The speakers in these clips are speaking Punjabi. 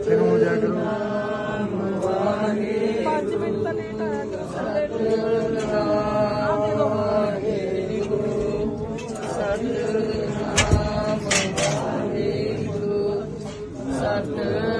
ਇੱਥੇ ਨੂੰ ਹੋ ਜਾਇਆ ਕਰੋ 5 ਮਿੰਟ ਤਾਂ ਲੇਟ ਆਇਆ ਕਰੋ ਸੱਲੇ ਨੂੰ। ਸਤਿ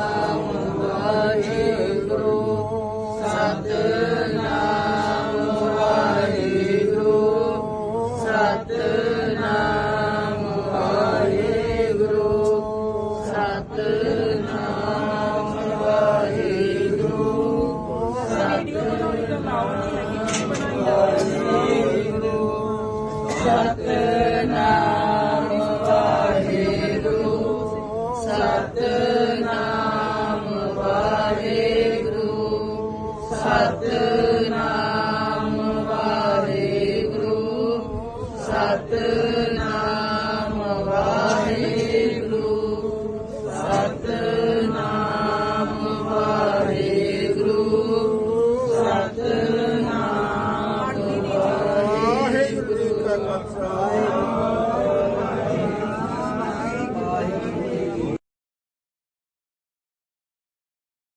Satnam Vaheguru Satnam Vaheguru Satnam Vaheguru